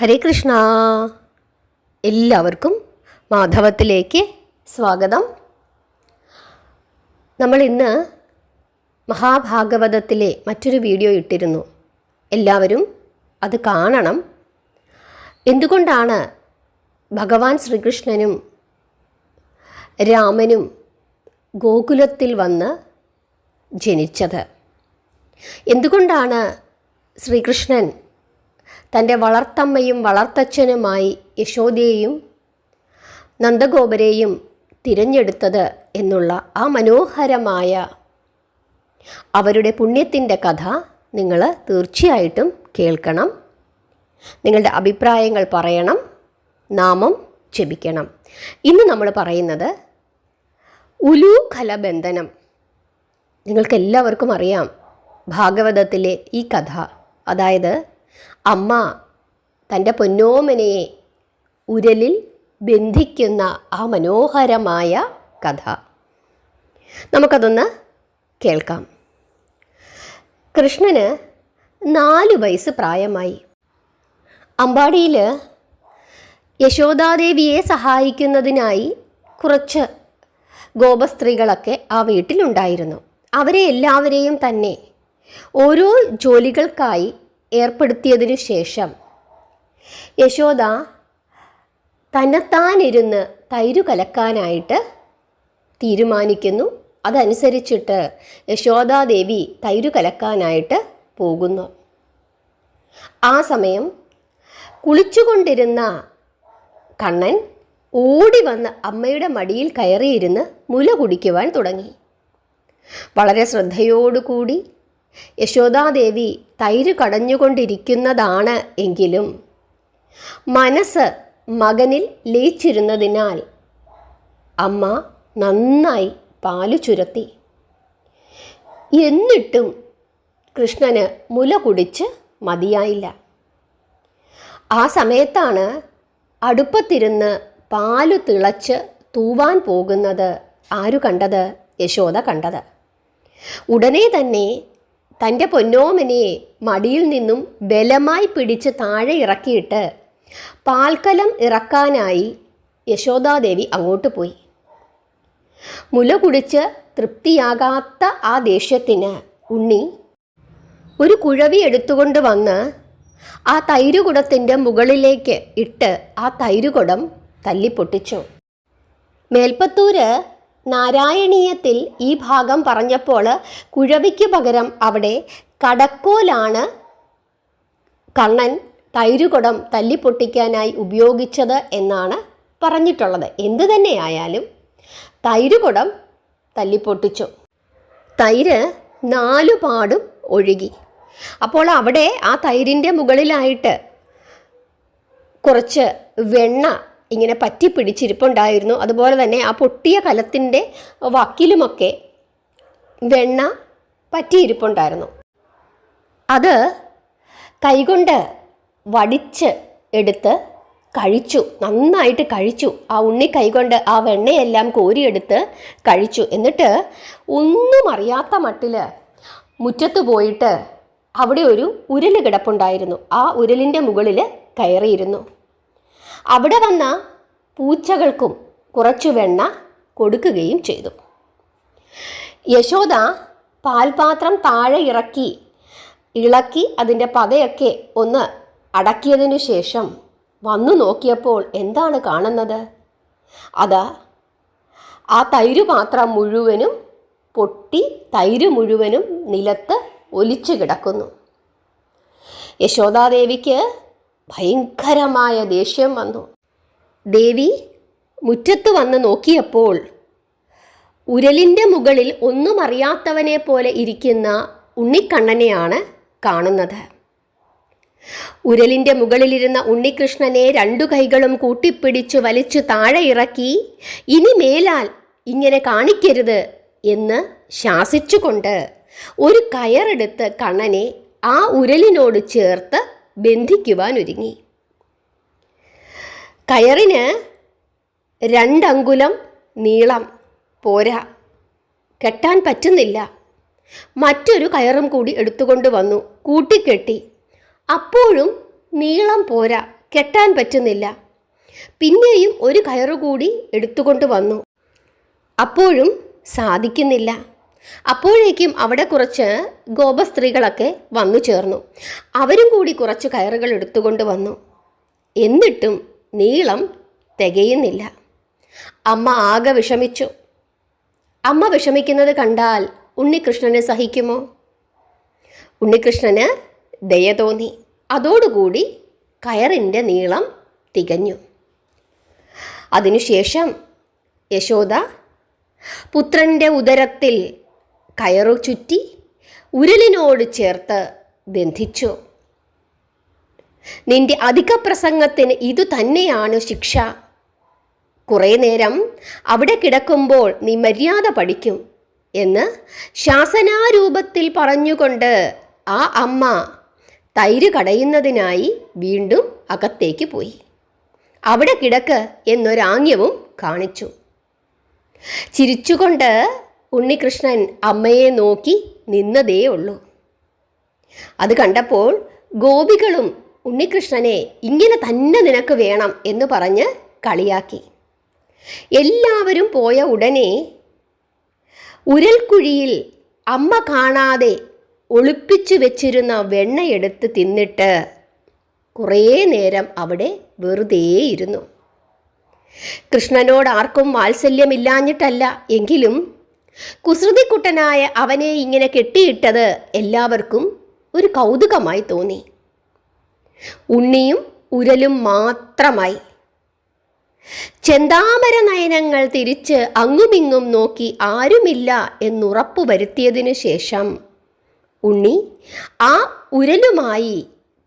ഹരേ കൃഷ്ണ. എല്ലാവർക്കും മാധവത്തിലേക്ക് സ്വാഗതം. നമ്മൾ ഇന്ന് മഹാഭാഗവതത്തിലെ മറ്റൊരു വീഡിയോ ഇട്ടിരുന്നു. എല്ലാവരും അത് കാണണം. എന്തുകൊണ്ടാണ് ഭഗവാൻ ശ്രീകൃഷ്ണനും രാമനും ഗോകുലത്തിൽ വന്ന് ജനിച്ചത്? എന്തുകൊണ്ടാണ് ശ്രീകൃഷ്ണൻ തന്റെ വളർത്തമ്മയും വളർത്തച്ഛനുമായി യശോദയെയും നന്ദഗോപരെയും തിരഞ്ഞെടുത്തത് എന്നുള്ള ആ മനോഹരമായ അവരുടെ പുണ്യത്തിന്റെ കഥ നിങ്ങൾ തീർച്ചയായിട്ടും കേൾക്കണം. നിങ്ങളുടെ അഭിപ്രായങ്ങൾ പറയണം. നാമം ജപിക്കണം. ഇന്ന് നമ്മൾ പറയുന്നത് ഉലൂഖലബന്ധനം നിങ്ങൾക്കെല്ലാവർക്കും അറിയാം ഭാഗവതത്തിലെ ഈ കഥ. അതായത് അമ്മ തന്റെ പൊന്നോമനയെ ഉരലിൽ ബന്ധിക്കുന്ന ആ മനോഹരമായ കഥ. നമുക്കതൊന്ന് കേൾക്കാം. കൃഷ്ണന് നാല് വയസ്സ് പ്രായമായി. അമ്പാടിയിൽ യശോദാദേവിയെ സഹായിക്കുന്നതിനായി കുറച്ച് ഗോപസ്ത്രീകളൊക്കെ ആ വീട്ടിലുണ്ടായിരുന്നു. അവരെ എല്ലാവരെയും തന്നെ ഓരോ ജോലികൾക്കായി ഏർപ്പെടുത്തിയതിനു ശേഷം യശോദ തന്നെത്താനിരുന്ന് തൈര് കലക്കാനായിട്ട് തീരുമാനിക്കുന്നു. അതനുസരിച്ചിട്ട് യശോദാദേവി തൈര് കലക്കാനായിട്ട് പോകുന്നു. ആ സമയം കുളിച്ചുകൊണ്ടിരുന്ന കണ്ണൻ ഓടി വന്ന് അമ്മയുടെ മടിയിൽ കയറിയിരുന്ന് മുല കുടിക്കുവാൻ തുടങ്ങി. വളരെ ശ്രദ്ധയോടുകൂടി യശോദാദേവി തൈര് കടഞ്ഞുകൊണ്ടിരിക്കുന്നതാണ് എങ്കിലും മനസ്സ് മകനിൽ ലയിച്ചിരുന്നതിനാൽ അമ്മ നന്നായി പാൽ ചുരത്തി. എന്നിട്ടും കൃഷ്ണന് മുല കുടിച്ച് മതിയായില്ല. ആ സമയത്താണ് അടുപ്പത്തിരുന്ന് പാലു തിളച്ച് തൂവാൻ പോകുന്നത് ആരു കണ്ടത്? യശോദ കണ്ടത്. ഉടനെ തന്നെ തന്റെ പൊന്നോമനയെ മടിയിൽ നിന്നും ബലമായി പിടിച്ച് താഴെ ഇറക്കിയിട്ട് പാൽക്കലം ഇറക്കാനായി യശോദാദേവി അങ്ങോട്ട് പോയി. മുല കുടിച്ച് തൃപ്തിയാകാത്ത ആ ദേഷ്യത്തിന് ഉണ്ണി ഒരു കുഴവി എടുത്തുകൊണ്ട് വന്ന് ആ തൈരുകുടത്തിന്റെ മുകളിലേക്ക് ഇട്ട് ആ തൈരുകുടം തല്ലിപ്പൊട്ടിച്ചു മേൽപ്പത്തൂര് നാരായണീയത്തിൽ ഈ ഭാഗം പറഞ്ഞപ്പോൾ കുഴവിക്ക് പകരം അവിടെ കടക്കോലാണ് കണ്ണൻ തൈരുകുടം തല്ലിപ്പൊട്ടിക്കാനായി ഉപയോഗിച്ചത് എന്നാണ് പറഞ്ഞിട്ടുള്ളത്. എന്തു തന്നെയായാലും തൈരുകുടം തല്ലിപ്പൊട്ടിച്ചു. തൈര് നാലുപാടും ഒഴുകി. അപ്പോൾ അവിടെ ആ തൈരിന്റെ മുകളിലായിട്ട് കുറച്ച് വെണ്ണ ഇങ്ങനെ പറ്റി പിടിച്ചിരിപ്പുണ്ടായിരുന്നു. അതുപോലെ തന്നെ ആ പൊട്ടിയ കലത്തിന്റെ വക്കിലുമൊക്കെ വെണ്ണ പറ്റിയിരിപ്പുണ്ടായിരുന്നു. അത് കൈകൊണ്ട് വടിച്ച് എടുത്ത് കഴിച്ചു. നന്നായിട്ട് കഴിച്ചു. ആ ഉണ്ണി കൈകൊണ്ട് ആ വെണ്ണയെല്ലാം കോരിയെടുത്ത് കഴിച്ചു. എന്നിട്ട് ഒന്നും അറിയാത്ത മട്ടിൽ മുറ്റത്ത് പോയിട്ട് അവിടെ ഒരു ഉരുൾ കിടപ്പുണ്ടായിരുന്നു. ആ ഉരുളിന്റെ മുകളിൽ കയറിയിരുന്നു. അവിടെ വന്ന പൂച്ചകൾക്കും കുറച്ചു വെണ്ണ കൊടുക്കുകയും ചെയ്തു. യശോദ പാൽപാത്രം താഴെ ഇറക്കി ഇളക്കി അതിന്റെ പതയൊക്കെ ഒന്ന് അടക്കിയതിനു ശേഷം വന്നു നോക്കിയപ്പോൾ എന്താണ് കാണുന്നത്? അതാ ആ തൈര് പാത്രം മുഴുവനും പൊട്ടി തൈര് മുഴുവനും നിലത്ത് ഒലിച്ചു കിടക്കുന്നു. യശോദാദേവിക്ക് ഭയങ്കരമായ ദേഷ്യം വന്നു. ദേവി മുറ്റത്ത് വന്ന് നോക്കിയപ്പോൾ ഉരലിന്റെ മുകളിൽ ഒന്നും അറിയാത്തവനെ പോലെ ഇരിക്കുന്ന ഉണ്ണിക്കണ്ണനെയാണ് കാണുന്നത്. ഉരലിന്റെ മുകളിലിരുന്ന ഉണ്ണികൃഷ്ണനെ രണ്ടു കൈകളും കൂട്ടിപ്പിടിച്ച് വലിച്ചു താഴെ ഇറക്കി ഇനി മേലാൽ ഇങ്ങനെ കാണിക്കരുത് എന്ന് ശാസിച്ചുകൊണ്ട് ഒരു കയറെടുത്ത് കണ്ണനെ ആ ഉരലിനോട് ചേർത്ത് ബന്ധിക്കുവാൻ ഒരുങ്ങി കയറിന് രണ്ടങ്കുലം നീളം. പോരാ. കെട്ടാൻ പറ്റുന്നില്ല. മറ്റൊരു കയറും കൂടി എടുത്തുകൊണ്ട് വന്നു. കൂട്ടിക്കെട്ടി. അപ്പോഴും നീളം പോരാ. കെട്ടാൻ പറ്റുന്നില്ല. പിന്നെയും ഒരു കയറുകൂടി എടുത്തുകൊണ്ട് വന്നു. അപ്പോഴും സാധിക്കുന്നില്ല. അപ്പോഴേക്കും അവിടെ കുറച്ച് ഗോപസ്ത്രീകളൊക്കെ വന്നു ചേർന്നു. അവരും കൂടി കുറച്ച് കയറുകൾ എടുത്തുകൊണ്ട് വന്നു. എന്നിട്ടും നീളം തികയുന്നില്ല. അമ്മ ആകെ വിഷമിച്ചു. അമ്മ വിഷമിക്കുന്നത് കണ്ടാൽ ഉണ്ണികൃഷ്ണന് സഹിക്കുമോ? ഉണ്ണികൃഷ്ണന് ദയ തോന്നി. അതോടുകൂടി കയറിന്റെ നീളം തികഞ്ഞു. അതിനുശേഷം യശോദ പുത്രന്റെ ഉദരത്തിൽ കയറു ചുറ്റി ഉരുളിനോട് ചേർത്ത് ബന്ധിച്ചു. നിന്റെ അധിക പ്രസംഗത്തിന് ഇതു തന്നെയാണ് ശിക്ഷ. കുറേ നേരം അവിടെ കിടക്കുമ്പോൾ നീ മര്യാദ പഠിക്കും എന്ന് ശാസനാരൂപത്തിൽ പറഞ്ഞുകൊണ്ട് ആ അമ്മ തൈര് കടയുന്നതിനായി വീണ്ടും അകത്തേക്ക് പോയി. അവിടെ കിടക്ക് എന്നൊരാംഗ്യവും കാണിച്ചു. ചിരിച്ചുകൊണ്ട് ഉണ്ണികൃഷ്ണൻ അമ്മയെ നോക്കി നിന്നതേ ഉള്ളൂ. അത് കണ്ടപ്പോൾ ഗോപികളും ഉണ്ണികൃഷ്ണനെ ഇങ്ങനെ തന്നെ നിനക്ക് വേണം എന്ന് പറഞ്ഞ് കളിയാക്കി. എല്ലാവരും പോയ ഉടനെ ഉരൽക്കുഴിയിൽ അമ്മ കാണാതെ ഒളിപ്പിച്ചു വെച്ചിരുന്ന വെണ്ണയെടുത്ത് തിന്നിട്ട് കുറേ നേരം അവിടെ വെറുതെ ഇരുന്നു. കൃഷ്ണനോട് ആർക്കും വാത്സല്യമില്ലാഞ്ഞിട്ടല്ല എങ്കിലും കുസൃതിക്കുട്ടനായ അവനെ ഇങ്ങനെ കെട്ടിയിട്ടത് എല്ലാവർക്കും ഒരു കൗതുകമായി തോന്നി. ഉണ്ണിയും ഉരലും മാത്രമായി. ചെന്താമര നയനങ്ങൾ തിരിച്ച് അങ്ങുമിങ്ങും നോക്കി ആരുമില്ല എന്നുറപ്പു വരുത്തിയതിനു ശേഷം ഉണ്ണി ആ ഉരലുമായി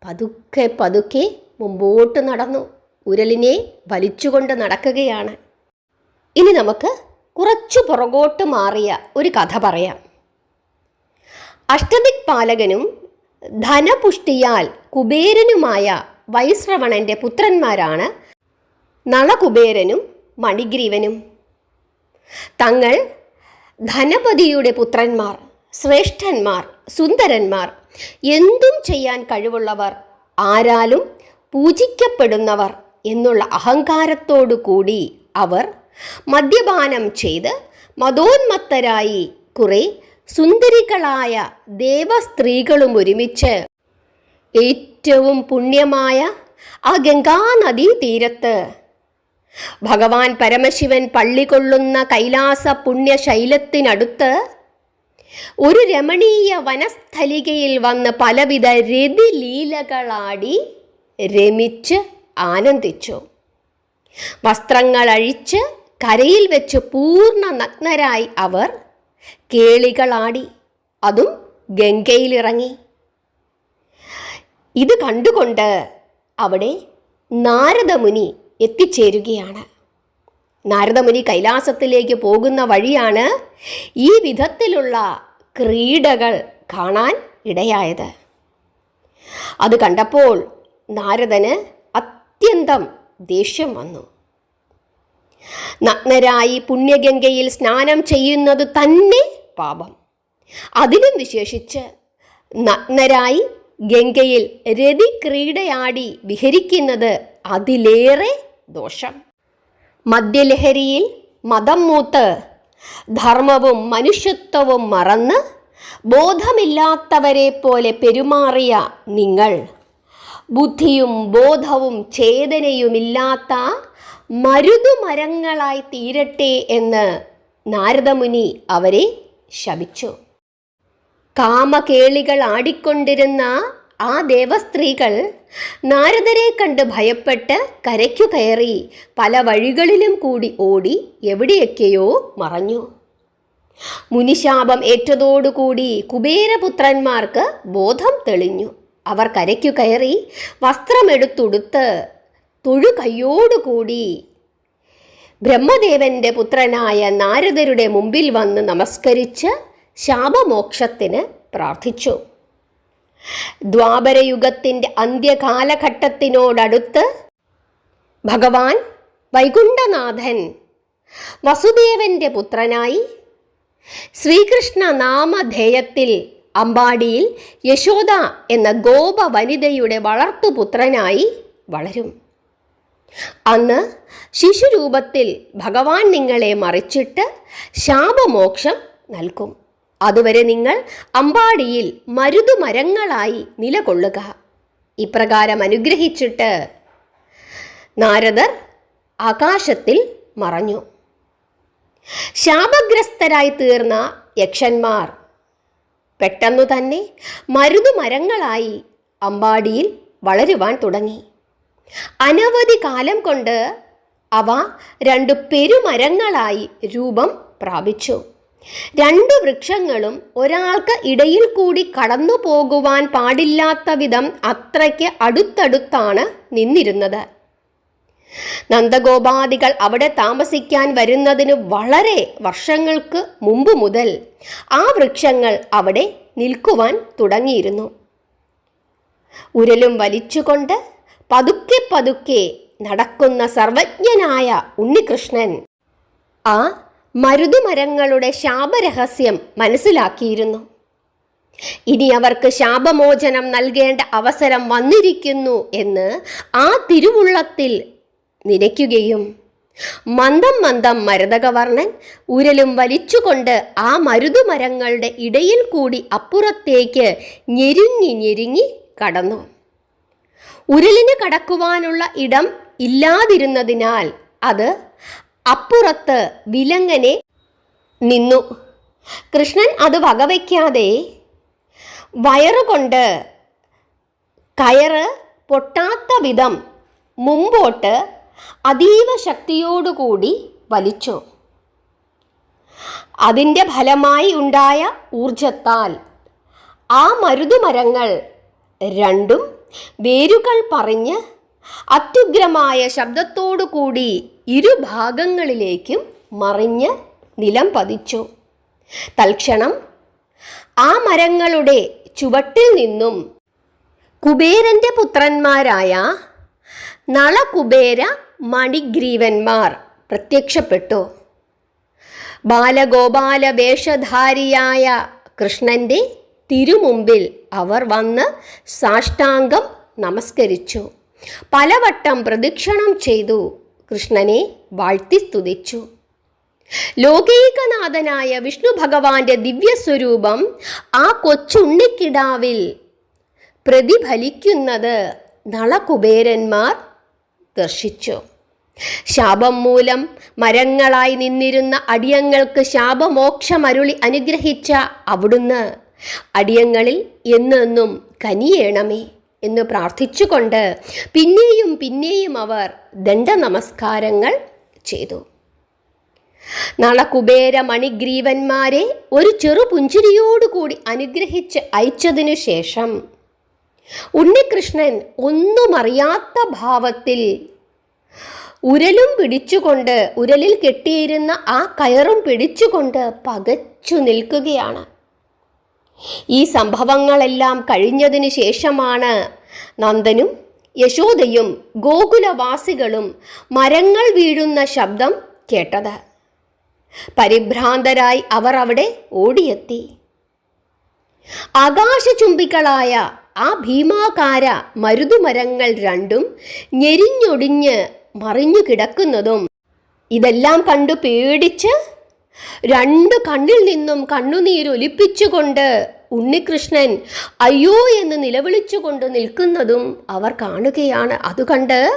പതുക്കെ പതുക്കെ മുമ്പോട്ട് നടന്നു. ഉരലിനെ വലിച്ചുകൊണ്ട് നടക്കുകയാണ്. ഇനി നമുക്ക് കുറച്ചു പുറകോട്ട് മാറിയ ഒരു കഥ പറയാം. അഷ്ടദിക് പാലകനും ധനപുഷ്ടിയാൽ കുബേരനുമായ വൈശ്രവണന്റെ പുത്രന്മാരാണ് നളകുബേരനും മണിഗ്രീവനും. തങ്ങൾ ധനപതിയുടെ പുത്രന്മാർ ശ്രേഷ്ഠന്മാർ സുന്ദരന്മാർ എന്തും ചെയ്യാൻ കഴിവുള്ളവർ ആരാലും പൂജിക്കപ്പെടുന്നവർ എന്നുള്ള അഹങ്കാരത്തോടു കൂടി അവർ മദ്യപാനം ചെയ്ത് മതോന്മത്തരായി കുറെ സുന്ദരികളായ ദേവസ്ത്രീകളും ഒരുമിച്ച് ഏറ്റവും പുണ്യമായ ആ ഗംഗാനദീ തീരത്ത് ഭഗവാൻ പരമശിവൻ പള്ളി കൊള്ളുന്ന കൈലാസ പുണ്യശൈലത്തിനടുത്ത് ഒരു രമണീയ വനസ്ഥലികയിൽ വന്ന് പലവിധ രതിലീലകളാടി രമിച്ച് ആനന്ദിച്ചു. വസ്ത്രങ്ങൾ അഴിച്ച് കരയിൽ വെച്ച് പൂർണ നഗ്നരായി അവർ കേളികളാടി അതും ഗംഗയിലിറങ്ങി. ഇത് കണ്ടുകൊണ്ട് അവിടെ നാരദമുനി എത്തിച്ചേരുകയാണ്. നാരദമുനി കൈലാസത്തിലേക്ക് പോകുന്ന വഴിയാണ് ഈ വിധത്തിലുള്ള ക്രീഡകൾ കാണാൻ ഇടയായത്. അത് കണ്ടപ്പോൾ നാരദന് അത്യന്തം ദേഷ്യം വന്നു. നഗ്നരായി പുണ്യഗംഗയിൽ സ്നാനം ചെയ്യുന്നത് തന്നെ പാപം. അതിലും വിശേഷിച്ച് നഗ്നരായി ഗംഗയിൽ രതി ക്രീഡയാടി വിഹരിക്കുന്നത് അതിലേറെ ദോഷം. മദ്യലഹരിയിൽ മതം മൂത്ത് ധർമ്മവും മനുഷ്യത്വവും മറന്ന് ബോധമില്ലാത്തവരെ പോലെ പെരുമാറിയ നിങ്ങൾ ബുദ്ധിയും ബോധവും ചേതനയുമില്ലാത്ത മരുതുമരങ്ങളായി തീരട്ടെ എന്ന് നാരദമുനി അവരെ ശപിച്ചു. കാമകേളികൾ ആടിക്കൊണ്ടിരുന്ന ആ ദേവസ്ത്രീകൾ നാരദരെ കണ്ട് ഭയപ്പെട്ട് കരയ്ക്കു കയറി പല വഴികളിലും കൂടി ഓടി എവിടെയൊക്കെയോ മറഞ്ഞു. മുനിശാപം ഏറ്റതോടുകൂടി കുബേരപുത്രന്മാർക്ക് ബോധം തെളിഞ്ഞു. അവർ കരയ്ക്കു കയറി വസ്ത്രമെടുത്തുടുത്ത് തൊഴു കയ്യോടുകൂടി ബ്രഹ്മദേവന്റെ പുത്രനായ നാരദരുടെ മുമ്പിൽ വന്ന് നമസ്കരിച്ച് ശാപമോക്ഷത്തിന് പ്രാർത്ഥിച്ചു. ദ്വാപരയുഗത്തിന്റെ അന്ത്യകാലഘട്ടത്തിനോടടുത്ത് ഭഗവാൻ വൈകുണ്ഠനാഥൻ വസുദേവന്റെ പുത്രനായി ശ്രീകൃഷ്ണ നാമധേയത്തിൽ അമ്പാടിയിൽ യശോദ എന്ന ഗോപ വനിതയുടെ വളർത്തുപുത്രനായി വളരും. അന്ന് ശിശുരൂപത്തിൽ ഭഗവാൻ നിങ്ങളെ മറിച്ചിട്ട് ശാപമോക്ഷം നൽകും. അതുവരെ നിങ്ങൾ അമ്പാടിയിൽ മരുതുമരങ്ങളായി നിലകൊള്ളുക. ഇപ്രകാരം അനുഗ്രഹിച്ചിട്ട് നാരദർ ആകാശത്തിൽ മറഞ്ഞു. ശാപഗ്രസ്തരായി തീർന്ന യക്ഷന്മാർ പെട്ടെന്നു തന്നെ മരുതുമരങ്ങളായി അമ്പാടിയിൽ വളരുവാൻ തുടങ്ങി. അനവധി കാലം കൊണ്ട് അവ രണ്ട് പെരുമരങ്ങളായി രൂപം പ്രാപിച്ചു. രണ്ട് വൃക്ഷങ്ങളും ഒരാൾക്ക് ഇടയിൽ കൂടി കടന്നു പോകുവാൻ പാടില്ലാത്ത വിധം അത്രയ്ക്ക് അടുത്തടുത്താണ് നിന്നിരുന്നത്. നന്ദഗോപാദികൾ അവിടെ താമസിക്കാൻ വരുന്നതിന് വളരെ വർഷങ്ങൾക്ക് മുമ്പ് മുതൽ ആ വൃക്ഷങ്ങൾ അവിടെ നിൽക്കുവാൻ തുടങ്ങിയിരുന്നു. ഉരലും വലിച്ചുകൊണ്ട് പതുക്കെ പതുക്കെ നടക്കുന്ന സർവജ്ഞനായ ഉണ്ണികൃഷ്ണൻ ആ മരുതുമരങ്ങളുടെ ശാപരഹസ്യം മനസ്സിലാക്കിയിരുന്നു. ഇനി അവർക്ക് ശാപമോചനം നൽകേണ്ട അവസരം വന്നിരിക്കുന്നു എന്ന് ആ തിരുവുള്ളത്തിൽ നനയ്ക്കുകയും മന്ദം മന്ദം മരതകവർണൻ ഉരലും വലിച്ചുകൊണ്ട് ആ മരുതുമരങ്ങളുടെ ഇടയിൽ കൂടി അപ്പുറത്തേക്ക് ഞെരുങ്ങി ഞെരുങ്ങി കടന്നു. ഉരലിന് കടക്കുവാനുള്ള ഇടം ഇല്ലാതിരുന്നതിനാൽ അത് അപ്പുറത്ത് വിലങ്ങനെ നിന്നു. കൃഷ്ണൻ അത് വകവയ്ക്കാതെ വയറുകൊണ്ട് കയറ് പൊട്ടാത്ത വിധം മുമ്പോട്ട് അതീവ ശക്തിയോടുകൂടി വലിച്ചു. അതിന്റെ ഫലമായി ഉണ്ടായ ഊർജത്താൽ ആ മരുതുമരങ്ങൾ രണ്ടും വേരുകൾ പറഞ്ഞ് അത്യുഗ്രമായ ശബ്ദത്തോടു കൂടി ഇരുഭാഗങ്ങളിലേക്കും മറിഞ്ഞ് നിലം പതിച്ചു. തൽക്ഷണം ആ മരങ്ങളുടെ ചുവട്ടിൽ നിന്നും കുബേരന്റെ പുത്രന്മാരായ നളകുബേര മണിഗ്രീവന്മാർ പ്രത്യക്ഷപ്പെട്ടു. ബാലഗോപാല വേഷധാരിയായ കൃഷ്ണന്റെ തിരുമുമ്പിൽ അവർ വന്ന് സാഷ്ടാംഗം നമസ്കരിച്ചു. പലവട്ടം പ്രദക്ഷിണം ചെയ്തു കൃഷ്ണനെ വാഴ്ത്തി സ്തുതിച്ചു. ലോകൈകനാഥനായ വിഷ്ണു ഭഗവാന്റെ ദിവ്യസ്വരൂപം ആ കൊച്ചുണ്ണിക്കിടാവിൽ പ്രതിഫലിക്കുന്നത് നളകുബേരന്മാർ ദർശിച്ചു. ശാപം മൂലം മരങ്ങളായി നിന്നിരുന്ന അടിയങ്ങൾക്ക് ശാപമോക്ഷമരുളി അനുഗ്രഹിച്ച അവിടുന്ന് അടിയങ്ങളിൽ എന്നെന്നും കനിയേണമേ എന്ന് പ്രാർത്ഥിച്ചുകൊണ്ട് പിന്നെയും പിന്നെയും അവർ ദണ്ഡ നമസ്കാരങ്ങൾ ചെയ്തു കുബേര മണിഗ്രീവന്മാരെ ഒരു ചെറു പുഞ്ചിരിയോടുകൂടി അനുഗ്രഹിച്ച് അയച്ചതിനു ശേഷം ഉണ്ണികൃഷ്ണൻ ഒന്നും അറിയാത്ത ഭാവത്തിൽ ഉരലും പിടിച്ചുകൊണ്ട് ഉരലിൽ കെട്ടിയിരുന്ന ആ കയറും പിടിച്ചുകൊണ്ട് പകച്ചു നിൽക്കുകയാണ്. ഈ സംഭവങ്ങളെല്ലാം കഴിഞ്ഞതിന് ശേഷമാണ് നന്ദനും യശോദയും ഗോകുലവാസികളും മരങ്ങൾ വീഴുന്ന ശബ്ദം കേട്ടത്. പരിഭ്രാന്തരായി അവർ അവിടെ ഓടിയെത്തി. ആകാശചുംബികളായ ആ ഭീമാകാര മരുതുമരങ്ങൾ രണ്ടും ഞെരിഞ്ഞൊടിഞ്ഞ് മറിഞ്ഞു കിടക്കുന്നതും ഇതെല്ലാം കണ്ടു പേടിച്ച് രണ്ട് കണ്ണിൽ നിന്നും കണ്ണുനീരൊലിപ്പിച്ചുകൊണ്ട് ഉണ്ണികൃഷ്ണൻ അയ്യോ എന്ന് നിലവിളിച്ചുകൊണ്ട് നിൽക്കുന്നതും അവർ കാണുകയാണ്. അത് കണ്ട്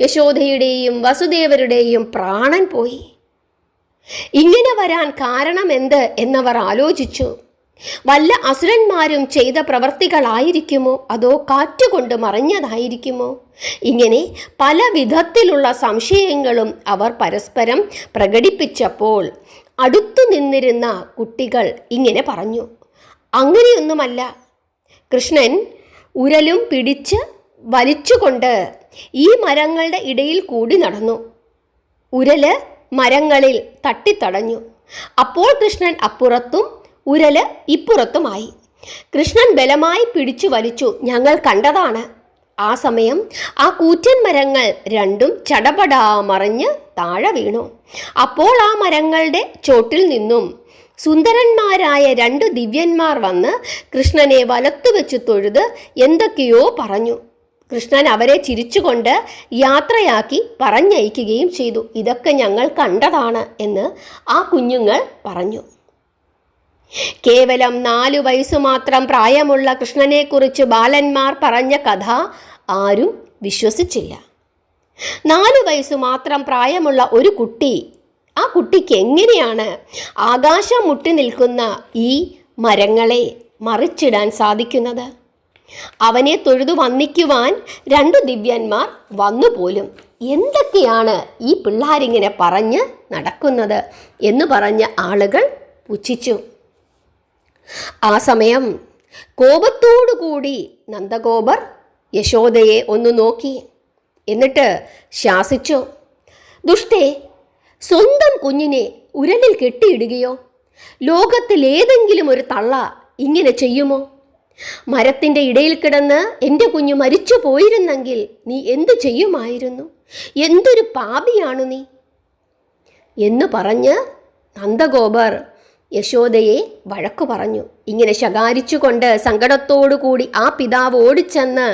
യശോദയുടെയും വസുദേവരുടെയും പ്രാണൻ പോയി. ഇങ്ങനെ വരാൻ കാരണമെന്ത്? എന്നവർ ആലോചിച്ചു. വല്ല അസുരന്മാരും ചെയ്ത പ്രവർത്തികളായിരിക്കുമോ? അതോ കാറ്റുകൊണ്ട് മറിഞ്ഞതായിരിക്കുമോ? ഇങ്ങനെ പല വിധത്തിലുള്ള സംശയങ്ങളും അവർ പരസ്പരം പ്രകടിപ്പിച്ചപ്പോൾ അടുത്തു നിന്നിരുന്ന കുട്ടികൾ ഇങ്ങനെ പറഞ്ഞു. അങ്ങനെയൊന്നുമല്ല. കൃഷ്ണൻ ഉരലും പിടിച്ച് വലിച്ചുകൊണ്ട് ഈ മരങ്ങളുടെ ഇടയിൽ കൂടി നടന്നു. ഉരൽ മരങ്ങളിൽ തട്ടിത്തടഞ്ഞു. അപ്പോൾ കൃഷ്ണൻ അപ്പുറത്തും ഉരൽ ഇപ്പുറത്തുമായി. കൃഷ്ണൻ ബലമായി പിടിച്ചു വലിച്ചു. ഞങ്ങൾ കണ്ടതാണ്. ആ സമയം ആ കൂറ്റൻ മരങ്ങൾ രണ്ടും ചടപടാ മറിഞ്ഞ് താഴെ വീണു. അപ്പോൾ ആ മരങ്ങളുടെ ചോട്ടിൽ നിന്നും സുന്ദരന്മാരായ രണ്ട് ദിവ്യന്മാർ വന്ന് കൃഷ്ണനെ വലത്തു വെച്ച് തൊഴുത് എന്തൊക്കെയോ പറഞ്ഞു. കൃഷ്ണൻ അവരെ ചിരിച്ചുകൊണ്ട് യാത്രയാക്കി പറഞ്ഞയക്കുകയും ചെയ്തു. ഇതൊക്കെ ഞങ്ങൾ കണ്ടതാണ് എന്ന് ആ കുഞ്ഞുങ്ങൾ പറഞ്ഞു. കേവലം നാലു വയസ്സു മാത്രം പ്രായമുള്ള കൃഷ്ണനെക്കുറിച്ച് ബാലന്മാർ പറഞ്ഞ കഥ ആരും വിശ്വസിച്ചില്ല. നാലു വയസ്സു മാത്രം പ്രായമുള്ള ഒരു കുട്ടി ആ കുട്ടിക്ക് എങ്ങനെയാണ് ആകാശം മുട്ടി നിൽക്കുന്ന ഈ മരങ്ങളെ മറിച്ചിടാൻ സാധിക്കുന്നത്? അവനെ തൊഴുതു വന്നിക്കുവാൻ രണ്ടു ദിവ്യന്മാർ വന്നുപോലും. എന്തൊക്കെയാണ് ഈ പിള്ളാരിങ്ങനെ പറഞ്ഞ് നടക്കുന്നത് എന്ന് പറഞ്ഞ ആളുകൾ പുച്ഛിച്ചു. ആ സമയം കോപത്തോടുകൂടി നന്ദഗോപർ യശോദയെ ഒന്ന് നോക്കി. എന്നിട്ട് ശാസിച്ചു. ദുഷ്ടേ സ്വന്തം കുഞ്ഞിനെ ഉരലിൽ കെട്ടിയിടുകയോ? ലോകത്തിലേതെങ്കിലും ഒരു തള്ള ഇങ്ങനെ ചെയ്യുമോ? മരത്തിന്റെ ഇടയിൽ കിടന്ന് എന്റെ കുഞ്ഞു മരിച്ചു പോയിരുന്നെങ്കിൽ നീ എന്തു ചെയ്യുമായിരുന്നു? എന്തൊരു പാപിയാണു നീ? എന്ന് പറഞ്ഞ് നന്ദഗോപർ യശോദയെ വഴക്കു പറഞ്ഞു. ഇങ്ങനെ ശകാരിച്ചുകൊണ്ട് സങ്കടത്തോടുകൂടി ആ പിതാവ് ഓടിച്ചെന്ന്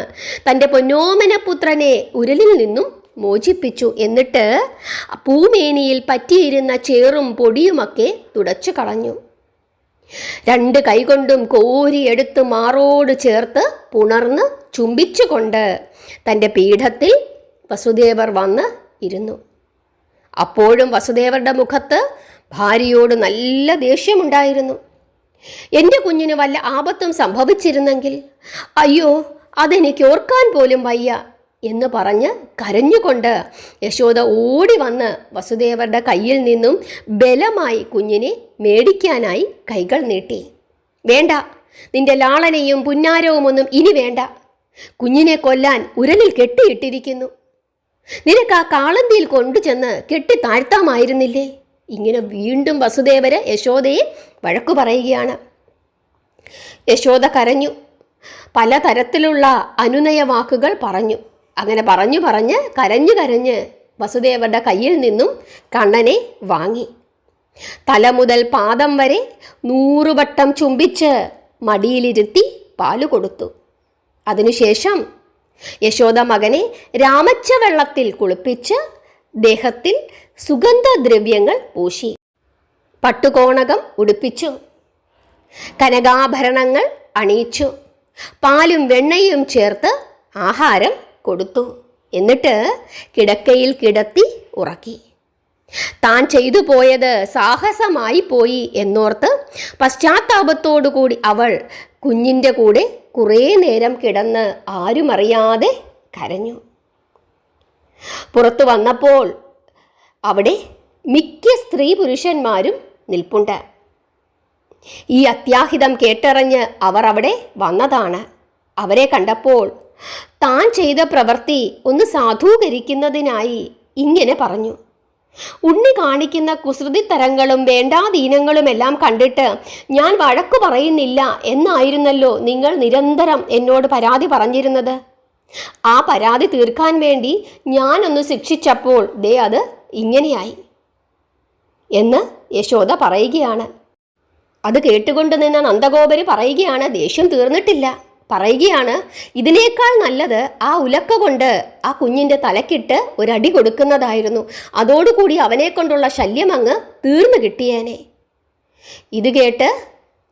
തന്റെ പൊന്നോമന പുത്രനെ ഉരലിൽ നിന്നും മോചിപ്പിച്ചു. എന്നിട്ട് പൂമേനിയിൽ പറ്റിയിരുന്ന ചേറും പൊടിയുമൊക്കെ തുടച്ചു കളഞ്ഞു. രണ്ട് കൈകൊണ്ടും കോരിയെടുത്ത് മാറോട് ചേർത്ത് പുണർന്ന് ചുംബിച്ചുകൊണ്ട് തന്റെ പീഠത്തിൽ വസുദേവർ വന്ന് ഇരുന്നു. അപ്പോഴും വസുദേവരുടെ മുഖത്ത് ഭാര്യയോട് നല്ല ദേഷ്യമുണ്ടായിരുന്നു. എന്റെ കുഞ്ഞിന് വല്ല ആപത്തും സംഭവിച്ചിരുന്നെങ്കിൽ അയ്യോ അതെനിക്ക് ഓർക്കാൻ പോലും വയ്യ എന്ന് പറഞ്ഞ് കരഞ്ഞുകൊണ്ട് യശോദ ഓടി വന്ന് വസുദേവരുടെ കയ്യിൽ നിന്നും ബലമായി കുഞ്ഞിനെ മേടിക്കാനായി കൈകൾ നീട്ടി. വേണ്ട നിന്റെ ലാളനയും പുന്നാരവും ഒന്നും ഇനി വേണ്ട. കുഞ്ഞിനെ കൊല്ലാൻ ഉരലിൽ കെട്ടിയിട്ടിരിക്കുന്നു. നിനക്ക് ആ കാളന്തിയിൽ കൊണ്ടുചെന്ന് കെട്ടി താഴ്ത്താമായിരുന്നില്ലേ ഇങ്ങനെ വീണ്ടും വസുദേവര് യശോദയെ വഴക്കു പറയുകയാണ്. യശോദ കരഞ്ഞു. പലതരത്തിലുള്ള അനുനയ വാക്കുകൾ പറഞ്ഞു. അങ്ങനെ പറഞ്ഞു പറഞ്ഞ് കരഞ്ഞു കരഞ്ഞ് വസുദേവരുടെ കയ്യിൽ നിന്നും കണ്ണനെ വാങ്ങി. തല മുതൽ പാദം വരെ നൂറുവട്ടം ചുംബിച്ച് മടിയിലിരുത്തി പാൽ കൊടുത്തു. അതിനുശേഷം യശോദ മകനെ രാമച്ച വെള്ളത്തിൽ കുളിപ്പിച്ച് ദേഹത്തിൽ സുഗന്ധദ്രവ്യങ്ങൾ പൂശി. പട്ടുകോണകം ഉടുപ്പിച്ചു. കനകാഭരണങ്ങൾ അണിയിച്ചു. പാലും വെണ്ണയും ചേർത്ത് ആഹാരം കൊടുത്തു. എന്നിട്ട് കിടക്കയിൽ കിടത്തി ഉറക്കി. താൻ ചെയ്തു പോയത് സാഹസമായി പോയി എന്നോർത്ത് പശ്ചാത്താപത്തോടുകൂടി അവൾ കുഞ്ഞിന്റെ കൂടെ കുറേ നേരം കിടന്ന് ആരുമറിയാതെ കരഞ്ഞു. പുറത്തു വന്നപ്പോൾ അവിടെ മിക്ക സ്ത്രീ പുരുഷന്മാരും നിൽപ്പുണ്ട്. ഈ അത്യാഹിതം കേട്ടറിഞ്ഞ് അവർ അവിടെ വന്നതാണ്. അവരെ കണ്ടപ്പോൾ താൻ ചെയ്ത പ്രവൃത്തി ഒന്ന് സാധൂകരിക്കുന്നതിനായി ഇങ്ങനെ പറഞ്ഞു. ഉണ്ണി കാണിക്കുന്ന കുസൃതിത്തരങ്ങളും വേണ്ടാദീനങ്ങളുമെല്ലാം കണ്ടിട്ട് ഞാൻ വഴക്കു പറയുന്നില്ല എന്നായിരുന്നല്ലോ നിങ്ങൾ നിരന്തരം എന്നോട് പരാതി പറഞ്ഞിരുന്നത്. ആ പരാതി തീർക്കാൻ വേണ്ടി ഞാനൊന്ന് ശിക്ഷിച്ചപ്പോൾ ദേ അത് ഇങ്ങനെയായി എന്ന് യശോദ പറയുകയാണ്. അത് കേട്ടുകൊണ്ട് നിന്ന നന്ദഗോപര് പറയുകയാണ്. ദേഷ്യം തീർന്നിട്ടില്ല. പറയുകയാണ് ഇതിനേക്കാൾ നല്ലത് ആ ഉലക്ക കൊണ്ട് ആ കുഞ്ഞിന്റെ തലക്കിട്ട് ഒരടി കൊടുക്കുന്നതായിരുന്നു. അതോടുകൂടി അവനെ കൊണ്ടുള്ള ശല്യം അങ്ങ് തീർന്നു കിട്ടിയേനെ. ഇത് കേട്ട്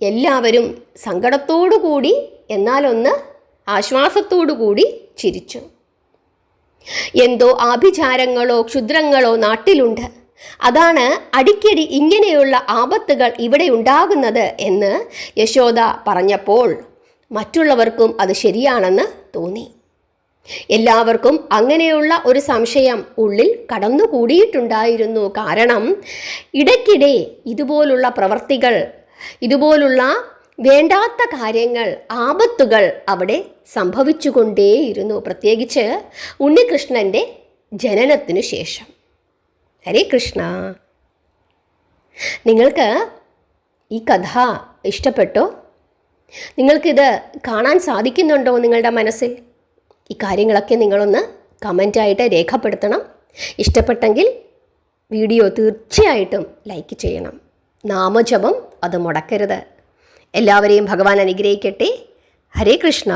എല്ലാവരും സങ്കടത്തോടു കൂടി എന്നാലൊന്ന് ആശ്വാസത്തോടു കൂടി ചിരിച്ചു. എന്തോ ആഭിചാരങ്ങളോ ക്ഷുദ്രങ്ങളോ നാട്ടിലുണ്ട്. അതാണ് അടിക്കടി ഇങ്ങനെയുള്ള ആപത്തുകൾ ഇവിടെ ഉണ്ടാകുന്നത് എന്ന് യശോദ പറഞ്ഞപ്പോൾ മറ്റുള്ളവർക്കും അത് ശരിയാണെന്ന് തോന്നി. എല്ലാവർക്കും അങ്ങനെയുള്ള ഒരു സംശയം ഉള്ളിൽ കടന്നുകൂടിയിട്ടുണ്ടായിരുന്നു. കാരണം ഇടയ്ക്കിടെ ഇതുപോലുള്ള പ്രവർത്തികൾ ഇതുപോലുള്ള വേണ്ടാത്ത കാര്യങ്ങൾ ആപത്തുകൾ അവിടെ സംഭവിച്ചുകൊണ്ടേയിരുന്നു. പ്രത്യേകിച്ച് ഉണ്ണികൃഷ്ണന്റെ ജനനത്തിനു ശേഷം. ഹരേ കൃഷ്ണ. നിങ്ങൾക്ക് ഈ കഥ ഇഷ്ടപ്പെട്ടോ? നിങ്ങൾക്കിത് കാണാൻ സാധിക്കുന്നുണ്ടോ നിങ്ങളുടെ മനസ്സിൽ? ഈ കാര്യങ്ങളൊക്കെ നിങ്ങളൊന്ന് കമന്റായിട്ട് രേഖപ്പെടുത്തണം. ഇഷ്ടപ്പെട്ടെങ്കിൽ വീഡിയോ തീർച്ചയായിട്ടും ലൈക്ക് ചെയ്യണം. നാമജപം അത് മുടക്കരുത്. എല്ലാവരെയും ഭഗവാൻ അനുഗ്രഹിക്കട്ടെ. ഹരേ കൃഷ്ണ.